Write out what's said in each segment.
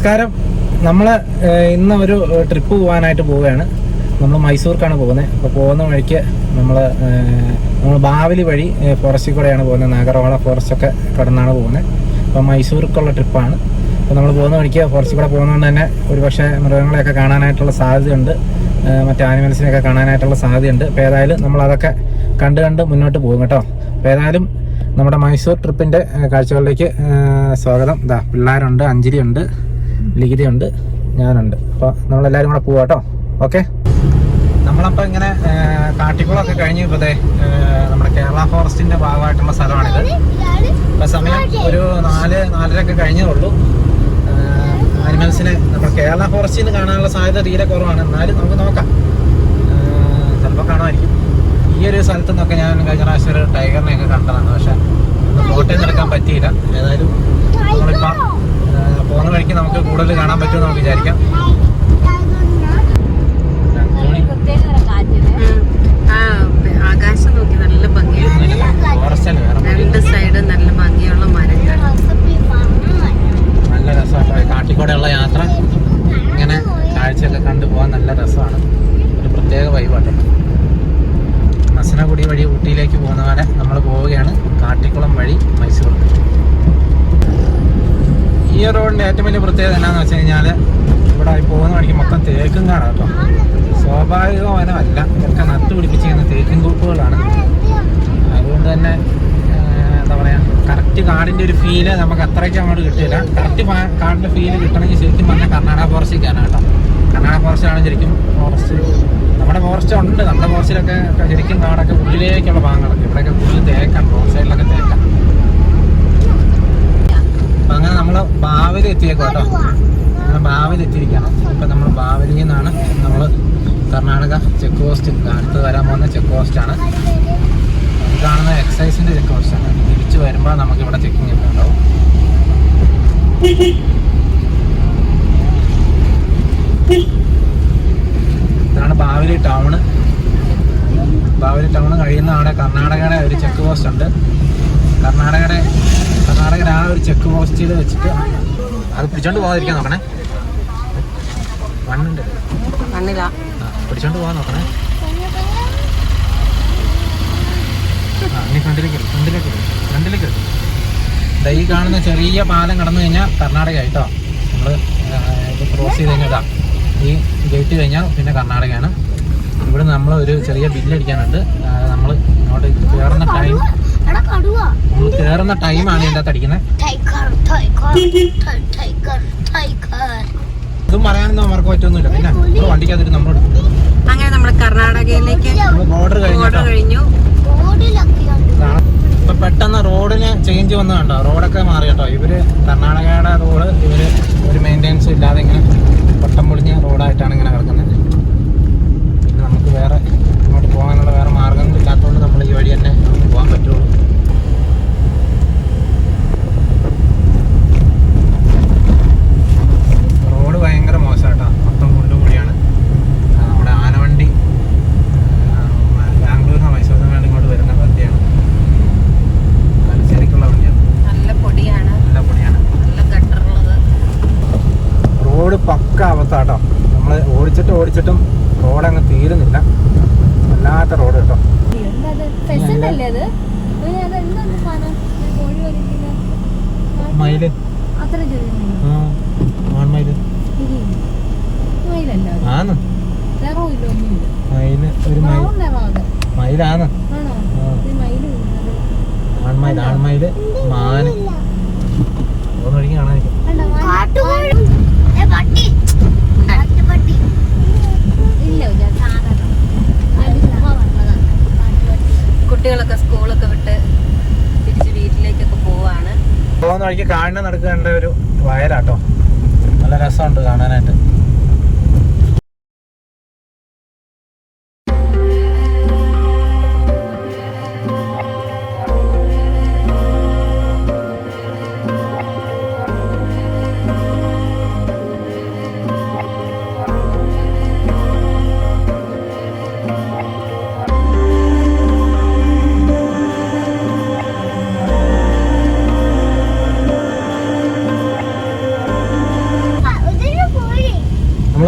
നമസ്കാരം. നമ്മൾ ഇന്ന് ഒരു ട്രിപ്പ് പോകാനായിട്ട് പോവുകയാണ്. നമ്മൾ മൈസൂർക്കാണ് പോകുന്നത് അപ്പോൾ പോകുന്ന വഴിക്ക് നമ്മൾ നമ്മൾ ബാവലി വഴി ഫോറസ്റ്റിൽ കൂടെയാണ് പോകുന്നത് നാഗർവാള ഫോറസ്റ്റ് ഒക്കെ കടന്നാണ് പോകുന്നത് അപ്പോൾ മൈസൂർക്കുള്ള ട്രിപ്പാണ് അപ്പോൾ നമ്മൾ പോകുന്ന വഴിക്ക് ഫോറസ്റ്റിൽ കൂടെ പോകുന്നതുകൊണ്ട് തന്നെ ഒരുപക്ഷെ മൃഗങ്ങളെയൊക്കെ കാണാനായിട്ടുള്ള സാധ്യതയുണ്ട്. മറ്റു ആനിമൽസിനെയൊക്കെ കാണാനായിട്ടുള്ള സാധ്യതയുണ്ട്. അപ്പോൾ ഏതായാലും നമ്മൾ അതൊക്കെ കണ്ട് കണ്ട് മുന്നോട്ട് പോകും കേട്ടോ. അപ്പോൾ ഏതായാലും നമ്മുടെ മൈസൂർ ട്രിപ്പിന്റെ കാഴ്ചകളിലേക്ക് സ്വാഗതം. ഇതാ പിള്ളേരുണ്ട് അഞ്ജലി ലിഖിതയുണ്ട് ഞാനുണ്ട്. അപ്പോൾ നമ്മളെല്ലാവരും കൂടെ പോവാം കേട്ടോ ഓക്കെ? നമ്മളപ്പോൾ ഇങ്ങനെ കാട്ടിക്കുളമൊക്കെ കഴിഞ്ഞ് ഇപ്പോൾ നമ്മുടെ കേരള ഫോറസ്റ്റിന്റെ ഭാഗമായിട്ടുള്ള സ്ഥലമാണിത്. ഇപ്പം സമയം ഒരു നാല് നാലരയൊക്കെ കഴിഞ്ഞേ ഉള്ളൂ ആനിമൽസിനെ നമ്മുടെ കേരള ഫോറസ്റ്റിൽ നിന്ന് കാണാനുള്ള സാധ്യത തീരെ കുറവാണ്. എന്നാലും നമുക്ക് നോക്കാം. ചിലപ്പോൾ കാണുമായിരിക്കും. ഈ ഒരു സ്ഥലത്തു നിന്നൊക്കെ ഞാൻ കഴിഞ്ഞ പ്രാവശ്യം ഒരു ടൈഗറിനെയൊക്കെ കണ്ടതാണ്. പക്ഷെ ഫോട്ടോ എടുക്കാൻ പറ്റിയില്ല. ഏതായാലും നമ്മളിപ്പോൾ പോകുന്ന വഴിക്ക് നമുക്ക് കൂടുതൽ കാണാൻ പറ്റുമെന്ന് നമുക്ക് വിചാരിക്കാം അന്തോണി ആ ആകാശം നോക്കി നല്ല ഭംഗിയാണ് ഫോറസ്റ്റല്ലേ വേറെ രണ്ട് സൈഡും നല്ല ഭംഗിയുള്ള മരങ്ങൾ നല്ല രസമാണ് കാട്ടിക്കൂടെയുള്ള യാത്ര ഇങ്ങനെ കാഴ്ചയൊക്കെ കണ്ടു പോകാൻ നല്ല രസമാണ് ഒരു പ്രത്യേക വൈബാട്ടോ മസനഗുടി വഴി ഊട്ടിയിലേക്ക് പോകുന്ന പോലെ നമ്മൾ പോവുകയാണ് കാട്ടിക്കുളം വഴി മൈസൂർ ഈ റോഡിന്റെ ഏറ്റവും വലിയ പ്രത്യേകത എന്നാന്ന് വെച്ച് കഴിഞ്ഞാൽ ഇവിടെ പോകുന്ന വഴിക്ക് മൊത്തം തേക്കും കാണാം കേട്ടോ. സ്വാഭാവിക വനമല്ല ഇതൊക്കെ നട്ടുപിടിപ്പിച്ചിരിക്കുന്ന തേക്കും കൂപ്പുകളാണ്. അതുകൊണ്ട് തന്നെ എന്താ പറയുക കറക്റ്റ് കാടിന്റെ ഒരു ഫീൽ നമുക്ക് അത്രയ്ക്ക് അങ്ങോട്ട് കിട്ടില്ല കറക്റ്റ് കാടിന്റെ ഫീൽ കിട്ടണമെങ്കിൽ ശരിക്കും പറഞ്ഞാൽ കർണാടക ഫോറസ്റ്റിക്കാണ് കേട്ടോ. കർണാടക ഫോറസ്റ്റാണ് ശരിക്കും ഫോറസ്റ്റ് നമ്മുടെ ഫോറസ്റ്റ് ഉണ്ട്. നമ്മുടെ ഫോറസ്റ്റിലൊക്കെ ശരിക്കും കാടൊക്കെ ഉള്ളിലേക്കുള്ള ഭാഗങ്ങളൊക്കെ. ഇവിടെയൊക്കെ കൂടുതൽ തേക്കാണ്. റോഡ് സൈഡിലൊക്കെ തേക്കാം അങ്ങനെ നമ്മൾ ബാവലി എത്തിയേക്കും കേട്ടോ. നമ്മൾ ബാവലി എത്തിയിരിക്കണം ഇപ്പം നമ്മൾ ബാവലിയിൽ നിന്നാണ് നമ്മൾ കർണാടക ചെക്ക് പോസ്റ്റ് അടുത്ത് വരാൻ പോകുന്ന ചെക്ക് പോസ്റ്റാണ് കാണുന്ന എക്സൈസിന്റെ ചെക്ക് പോസ്റ്റാണ് തിരിച്ച് വരുമ്പോൾ നമുക്ക് ഇവിടെ ചെക്കിംഗ് ഒക്കെ ഉണ്ടാവും. ഇതാണ് ബാവലി ടൗണ്. ബാവലി ടൗൺ കഴിയുന്ന അവിടെ കർണാടകയുടെ ഒരു ചെക്ക് പോസ്റ്റ് ഉണ്ട്. കർണാടകയുടെ കർണാടകയുടെ ആ ഒരു ചെക്ക് പോസ്റ്റിൽ വെച്ചിട്ട് അത് പിടിച്ചോണ്ട് പോകാതിരിക്കാൻ നോക്കണേ. മണ്ണുണ്ട് മണ്ണില്ല പിടിച്ചോണ്ട് പോകാൻ നോക്കണേ. ആ ഇനി ഫ്രണ്ടിലേക്ക് ഇട്, ഫ്രണ്ടിലേക്ക് ഫ്രണ്ടിലേക്ക് ഇട്. ഈ കാണുന്ന ചെറിയ പാലം കടന്നു കഴിഞ്ഞാൽ കർണാടക ആയിട്ടോ നമ്മൾ ഇത് ക്രോസ് ചെയ്ത് കഴിഞ്ഞാൽ ഈ ഗേറ്റ് കഴിഞ്ഞാൽ പിന്നെ കർണാടകയാണ്. ഇവിടെ നമ്മൾ ഒരു ചെറിയ ബില്ലടിക്കാനുണ്ട് നമ്മൾ ഇങ്ങോട്ട് കയറുന്ന ടൈം കയറുന്ന ടൈമാണ് ഇതിന്റെ അകത്ത് അടിക്കുന്നത് ഇതും പറയാനൊന്നും അവർക്ക് പറ്റൊന്നുമില്ല. പിന്നെ നമ്മൾ വണ്ടിക്കകത്തിട്ട് നമ്മൾ അങ്ങനെ നമ്മൾ കർണാടകയിലേക്ക് ബോർഡർ കഴിഞ്ഞു ഇപ്പൊ പെട്ടെന്ന് റോഡിന് ചേഞ്ച് വന്നു കണ്ടോ? റോഡൊക്കെ മാറി കേട്ടോ. ഇവർ കർണാടകയുടെ റോഡ് ഇവർ ഒരു മെയിന്റെനൻസും ഇല്ലാതെ ഇങ്ങനെ പൊട്ടം പൊളിഞ്ഞ റോഡായിട്ടാണ് ഇങ്ങനെ കിടക്കുന്നത് വേറെ അങ്ങോട്ട് പോകാനുള്ള വേറെ മാർഗങ്ങൾ ഇല്ലാത്തതുകൊണ്ട് നമ്മൾ ഈ വഴി തന്നെ പോകാൻ പറ്റുള്ളൂ റോഡ് ഭയങ്കര മോശമായിട്ടാ മൊത്തം കുണ്ടും കൂടിയാണ് ആ, നമ്മുടെ ആനവണ്ടി ആ, ബാംഗ്ലൂരിനോ മൈസൂരിനോ വേണ്ടി ഇങ്ങോട്ട് വരുന്ന വണ്ടിയാണ് തലശ്ശേരിക്കുള്ള വണ്ടിയാണ് നല്ല പൊടിയാണ് നല്ല പൊടിയാണ് നല്ല ഗട്ടറുള്ളത് റോഡ് പക്ക അവസ്ഥാട്ടോ നമ്മൾ ഓടിച്ചിട്ട് ഓടിച്ചിട്ടും റോഡ് അങ്ങ് തീരുന്നില്ല വല്ലാത്ത റോഡ് കേട്ടോ പെസണ്ടല്ലേ അത് ഒരു അത് എന്താണ് സാധനം ഒരു കോഴി വലിക്കുന്ന മയിൽ. അത്ര ആൺമയിൽ ആന്ന്. മയിൽ ഒരു മയിലാന്ന്. ആൺമയിൽ ആൺമയിൽ മാന്. പോകുന്ന വഴിക്ക് കാണാതിരിക്കും പോകുന്ന വഴിക്ക് കാണുന്ന നടക്കേണ്ട ഒരു വയലാട്ടോ. നല്ല രസമുണ്ട് കാണാനായിട്ട്.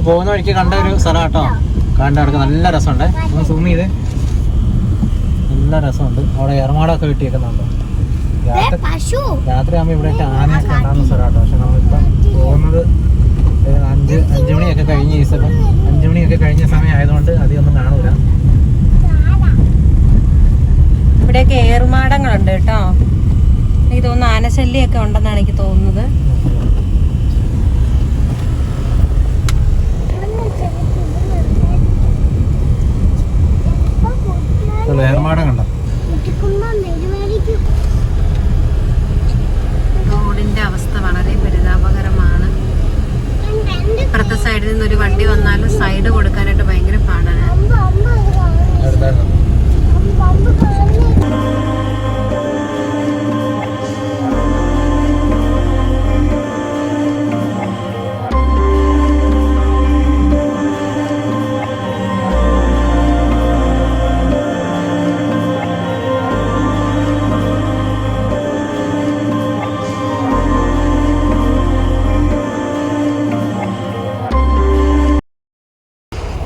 നമ്മൾ പോകുന്ന വഴിക്ക് കണ്ട ഒരു സ്ഥലം കേട്ടോ. കണ്ട അവിടെ നല്ല രസമുണ്ട്. ഒന്ന് സൂം ചെയ്ത്. നല്ല രസമുണ്ട്. അവിടെ എറമാടൊക്കെ വെട്ടിയേക്കുന്നുണ്ടോ. രാത്രി ആകുമ്പോൾ ഇവിടെയൊക്കെ ആനയൊക്കെ ഉണ്ടാകുന്ന സ്ഥലം കേട്ടോ. പക്ഷെ നമ്മളിപ്പം പോകുന്നത് അഞ്ച് അഞ്ച് മണിയൊക്കെ കഴിഞ്ഞ ദിവസം അഞ്ചു അഞ്ച് മണിയൊക്കെ കഴിഞ്ഞ സമയം ആയതുകൊണ്ട് അധികമൊന്നും കാണൂല. ഇവിടെയൊക്കെ ഏറുമാടങ്ങളുണ്ട് കേട്ടോ. എനിക്ക് തോന്നുന്നു ആനശല്യമൊക്കെ ഉണ്ടെന്നാണ് എനിക്ക് തോന്നുന്നത്.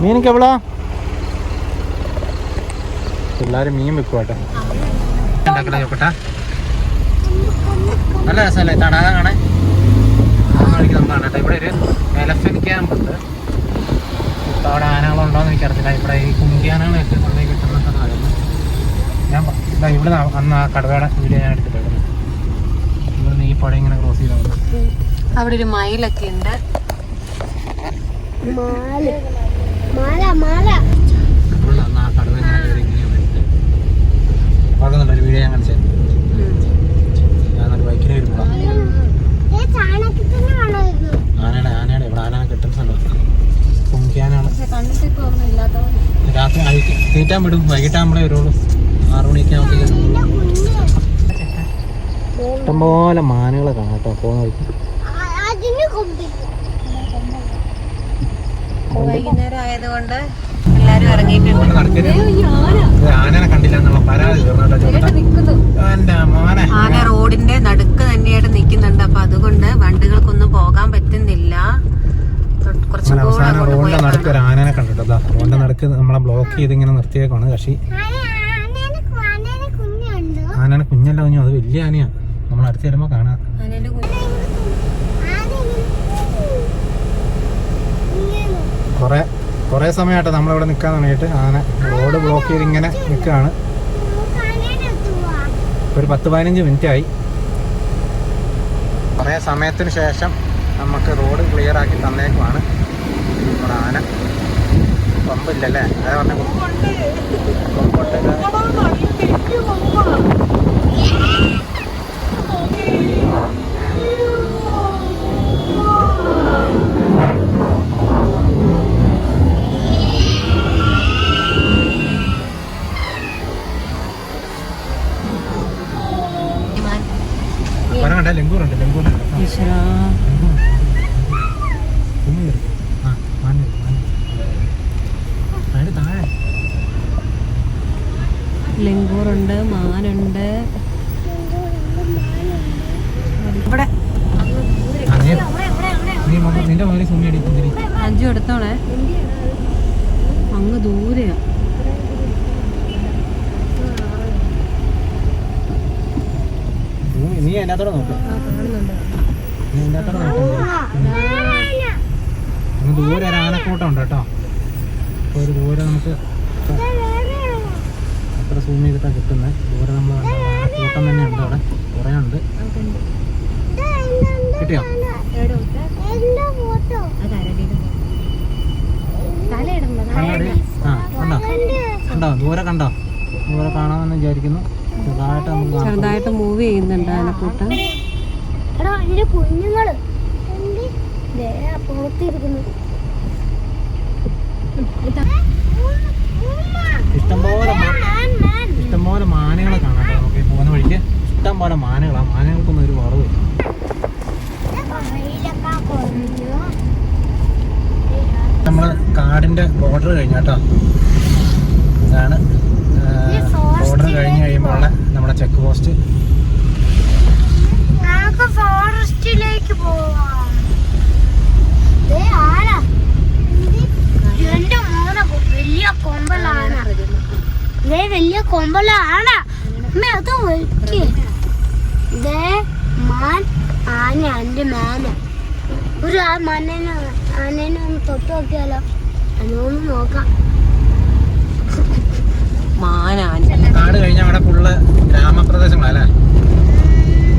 മീനൊക്കെ എവിടാ? പിള്ളേർ മീൻ വെക്കുവാട്ടെ. ചോക്കട്ട നല്ല രസമല്ലേ? തടാകം കാണാൻ? പോകുന്ന വഴിക്ക് നമുക്ക് കാണട്ടെ ഇവിടെ ഒരു എലഫന്റ് ക്യാമ്പ് ഉണ്ട്. ഇപ്പൊ അവിടെ ആനകളുണ്ടോ എന്ന് എനിക്കറിയില്ല ഇവിടെ ഈ കുങ്കിയാനകളൊക്കെ കൊണ്ടുപോയി കിട്ടുന്ന സ്ഥലമായിരുന്നു ഞാൻ ഇതാ ഇവിടെ അന്ന് ആ കടവയുടെ വീഡിയോ ഞാൻ എടുത്തിട്ടുണ്ട് ഇവിടുന്ന് ഈ പുഴ ഇങ്ങനെ ക്രോസ് ചെയ്താൽ അവിടെ ഒരു മയിലൊക്കെ ഉണ്ട്. ഒരു വീഡിയോ ഞാൻ കാണിച്ചത് ഞാൻ ഒരു ബൈക്കിന് വരുമ്പോഴാണ് ആനയുടെ ആനയുടെ ഇവിടെ ആന കിട്ടുന്ന സ്ഥലം. കുങ്കിയാനാണ്. പക്ഷെ കണ്ടിട്ട് ഇപ്പൊ ഒന്നും ഇല്ലാത്ത രാത്രി തീറ്റാൻ വിടും. വൈകിട്ടാകുമ്പോഴേ വരുള്ളൂ. ആറു മണിയൊക്കെ ആകുമ്പോഴത്തേക്കും ഇഷ്ടംപോലെ മാനുകളെ കാണാം കേട്ടോ. പോകുന്ന വഴിക്ക് വൈകുന്നേരം ആയതുകൊണ്ട് എല്ലാരും ഇറങ്ങിയിട്ടുണ്ട്. ആനനെ കണ്ടില്ല എന്നുള്ള പരാതി ആന റോഡിന്റെ നടുക്ക് തന്നെയായിട്ട് നിൽക്കുന്നുണ്ട്. അപ്പൊ അതുകൊണ്ട് വണ്ടികൾക്കൊന്നും പോകാൻ പറ്റുന്നില്ല. റോഡിന്റെ നടുക്ക് ഒരു ആനനെ കണ്ടിട്ടോ റോഡിന്റെ നടുക്ക് നമ്മളെ ബ്ലോക്ക് ചെയ്ത് ഇങ്ങനെ നിർത്തിയേക്കാണ് കക്ഷി കുഞ്ഞുണ്ട്? ആനനെ കുഞ്ഞല്ല കുഞ്ഞു അത് വലിയ ആനയാ. നമ്മൾ അടുത്ത് വരുമ്പോ കാണാം ആനേന്റെ കുഞ്ഞ് കുറെ കുറെ സമയമായിട്ട് നമ്മളിവിടെ നിൽക്കാൻ തുടങ്ങിയിട്ട് ആന റോഡ് ബ്ലോക്ക് ചെയ്ത് ഇങ്ങനെ നിൽക്കുകയാണ് ഒരു പത്ത് പതിനഞ്ച് മിനിറ്റ് ആയി. കുറേ സമയത്തിന് ശേഷം നമുക്ക് റോഡ് ക്ലിയർ ആക്കി തന്നേക്കുമാണ് നമ്മുടെ ആന. പമ്പില്ലല്ലേ? അതെ പറഞ്ഞ നിന്റെ മൊബൈലിൽ സുമി അടിക്കുന്നില്ല അഞ്ചു എടുത്തോളെ. അങ്ങ് ദൂരെയാ. നീ എന്നാത്തോടെ നോക്ക്. നീ അതിനകത്തോടെ നോക്ക്. ദൂരെ ഒരു ആനക്കൂട്ടം ഉണ്ട് കേട്ടോ. അപ്പോൾ ഒരു ദൂരെ നമുക്ക് അത്ര സൂം ചെയ്തിട്ടാണ് കിട്ടുന്നത് ദൂരെ നമ്മൾ ആനക്കൂട്ടം തന്നെ ഉണ്ട് അവിടെ. കുറേ ഉണ്ട്. കിട്ടിയോ? കണ്ടോ? കണ്ടോ? ദൂരെ കണ്ടോ? ദൂരെ കാണാമെന്ന് വിചാരിക്കുന്നു. ചെറുതായിട്ട് മൂവ് ചെയ്യുന്നുണ്ട് ആനക്കൂട്ടം കുഞ്ഞുങ്ങൾ. ഇഷ്ടംപോലെ ഇഷ്ടംപോലെ മാനുകളെ കാണാം പോകുന്ന വഴിക്ക്. ഇഷ്ടംപോലെ മാനകളാണ് മാനകൾക്കൊന്നും ഒരു കുറവില്ല സോളാറിന്റെ ബോർഡർ കഴിഞ്ഞു കേട്ടോ ഇതാണ് ബോർഡർ കഴിഞ്ഞ് കഴിയുമ്പോൾ നമ്മുടെ ചെക്ക് പോസ്റ്റ് ഫോറസ്റ്റിലേക്ക് വലിയ കൊമ്പലാണ് വലിയ അമ്മ അത് മാൻ ആന എന്റെ മേലെ. ഒരു ആ മണ്ണനെ ആനേനെ ഒന്ന് തൊട്ട് നോക്കിയാലോ? അവിടെ ഫുള്ള് ഗ്രാമപ്രദേശങ്ങളല്ലേ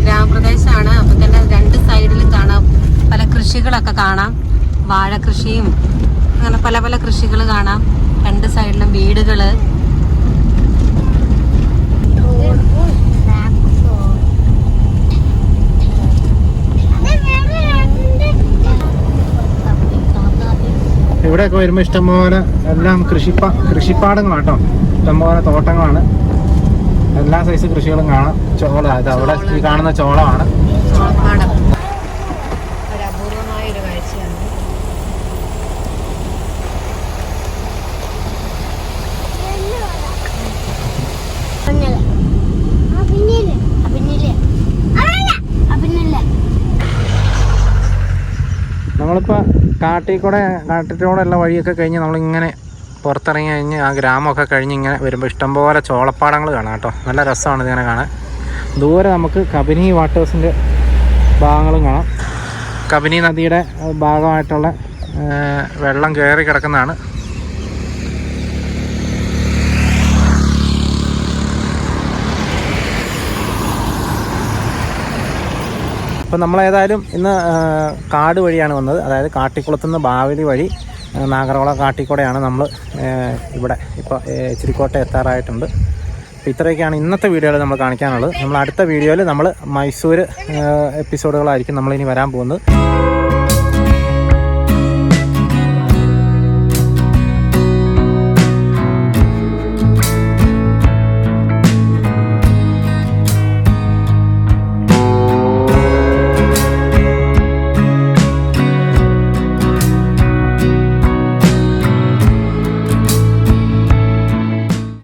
ഗ്രാമപ്രദേശമാണ് അപ്പൊ തന്നെ രണ്ട് സൈഡിലും കാണാം. പല കൃഷികളൊക്കെ കാണാം. വാഴ കൃഷിയും അങ്ങനെ പല പല കൃഷികൾ കാണാം. രണ്ട് സൈഡിലും വീടുകൾ. ഇവിടെയൊക്കെ വരുമ്പോൾ ഇഷ്ടംപോലെ എല്ലാം കൃഷിപ്പാ കൃഷിപ്പാടങ്ങളാട്ടോ. ഇഷ്ടംപോലെ തോട്ടങ്ങളാണ്. എല്ലാ സൈസ് കൃഷികളും കാണാം. ചോള ഇത് അവിടെ ഈ കാണുന്ന ചോളമാണ് ചോളപ്പാടം ഒരു അപൂർവമായ ഒരു കാഴ്ചയാണ് നമ്മളിപ്പോൾ കാട്ടിൽ കൂടെ കാട്ടിലൂടെ ഉള്ള വഴിയൊക്കെ കഴിഞ്ഞ് നമ്മളിങ്ങനെ പുറത്തിറങ്ങി കഴിഞ്ഞ് ആ ഗ്രാമമൊക്കെ കഴിഞ്ഞ് ഇങ്ങനെ വരുമ്പോൾ ഇഷ്ടംപോലെ ചോളപ്പാടങ്ങൾ കാണാം കേട്ടോ. നല്ല രസമാണ് ഇതിങ്ങനെ കാണാൻ. ദൂരെ നമുക്ക് കബനി വാട്ടേഴ്സിന്റെ ഭാഗങ്ങളും കാണാം. കബനി നദിയുടെ ഭാഗമായിട്ടുള്ള വെള്ളം കയറി കിടക്കുന്നതാണ്. അപ്പം നമ്മളേതായാലും ഇന്ന് കാട് വഴിയാണ് വന്നത്. അതായത് കാട്ടിക്കുളത്തുനിന്ന് ബാവലി വഴി നാഗർവള കാട്ടിക്കൂടെയാണ് നമ്മൾ ഇവിടെ ഇപ്പോൾ ഇച്ചിരിക്കോട്ടെ എത്താറായിട്ടുണ്ട്. അപ്പോൾ ഇത്രയൊക്കെയാണ് ഇന്നത്തെ വീഡിയോയിൽ നമ്മൾ കാണിക്കാനുള്ളത്. നമ്മൾ അടുത്ത വീഡിയോയിൽ നമ്മൾ മൈസൂർ എപ്പിസോഡുകളായിരിക്കും നമ്മളിനി വരാൻ പോകുന്നത്.